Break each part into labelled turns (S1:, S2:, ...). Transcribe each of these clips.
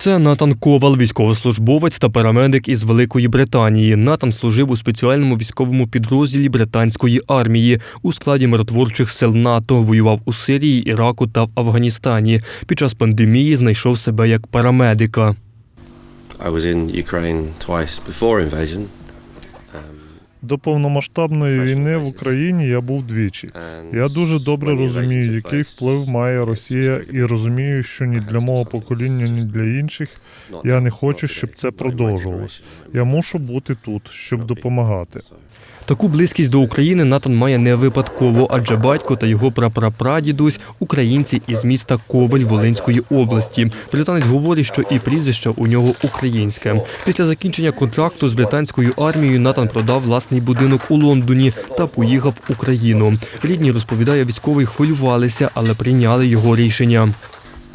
S1: Це Натан Ковал, військовослужбовець та парамедик із Великої Британії. Натан служив у спеціальному військовому підрозділі британської армії у складі миротворчих сил НАТО. Воював у Сирії, Іраку та в Афганістані. Під час пандемії знайшов себе як парамедика.
S2: I was in Ukraine twice before invasion.
S3: До повномасштабної війни в Україні я був двічі. Я дуже добре розумію, який вплив має Росія, і розумію, що ні для мого покоління, ні для інших я не хочу, щоб це продовжувалось. Я мушу бути тут, щоб допомагати.
S1: Таку близькість до України Натан має не випадково, адже батько та його прапрапрадідусь – українці із міста Ковель Волинської області. Британець говорить, що і прізвище у нього українське. Після закінчення контракту з британською армією Натан продав власний будинок у Лондоні та поїхав в Україну. Рідні розповідає, військовий хвилювалися, але прийняли його рішення.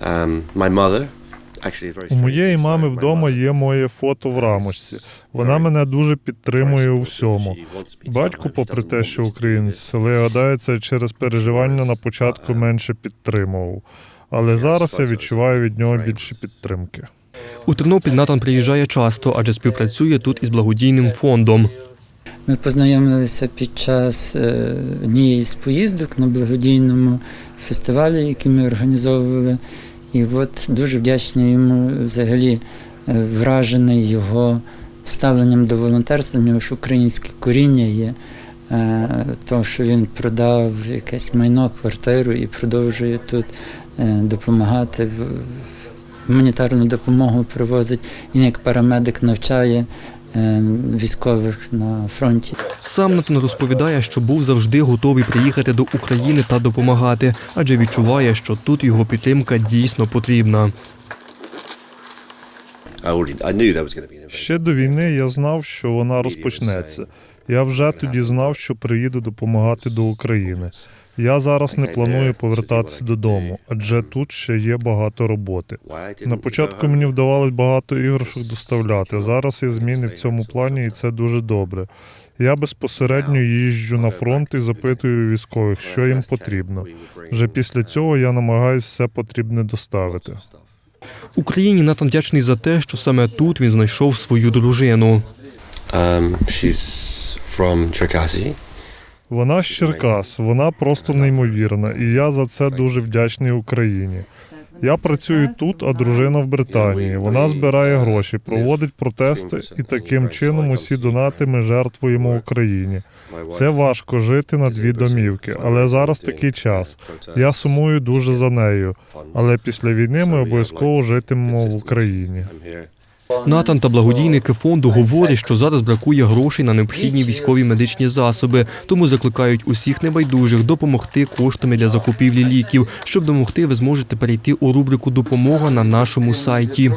S2: Um, my
S3: У моєї мами вдома є моє фото в рамочці. Вона мене дуже підтримує у всьому. Батько, попри те, що українець, але це через переживання на початку менше підтримував. Але зараз я відчуваю від нього більше підтримки.
S1: У Тернопіль Натан приїжджає часто, адже співпрацює тут із благодійним фондом.
S4: Ми познайомилися під час е, однієї з поїздок на благодійному фестивалі, який ми організовували. І от дуже вдячний йому взагалі е, вражений його ставленням до волонтерства. У нього ж українське коріння є. Е, То, що він продав якесь майно, квартиру і продовжує тут е, допомагати, гуманітарну допомогу привозить. Він як парамедик навчає військових на фронті.
S1: Сам Натан розповідає, що був завжди готовий приїхати до України та допомагати, адже відчуває, що тут його підтримка дійсно потрібна.
S3: Ще до війни я знав, що вона розпочнеться. Я вже тоді знав, що приїду допомагати до України. Я зараз не планую повертатися додому, адже тут ще є багато роботи. На початку мені вдавалось багато іграшок доставляти. Зараз є зміни в цьому плані, і це дуже добре. Я безпосередньо їжджу на фронт і запитую військових, що їм потрібно. Вже після цього я намагаюся все потрібне доставити.
S1: Україні Натан вдячний за те, що саме тут він знайшов свою дружину.
S2: Um, she's from Cherkasy.
S3: Вона з Черкас, вона просто неймовірна, і я за це дуже вдячний Україні. Я працюю тут, а дружина в Британії. Вона збирає гроші, проводить протести, і таким чином усі донати ми жертвуємо Україні. Це важко жити на дві домівки, але зараз такий час. Я сумую дуже за нею. Але після війни ми обов'язково житимемо в Україні.
S1: Натан та благодійники фонду говорять, що зараз бракує грошей на необхідні військові медичні засоби, тому закликають усіх небайдужих допомогти коштами для закупівлі ліків. Щоб допомогти, ви зможете перейти у рубрику Допомога на нашому сайті.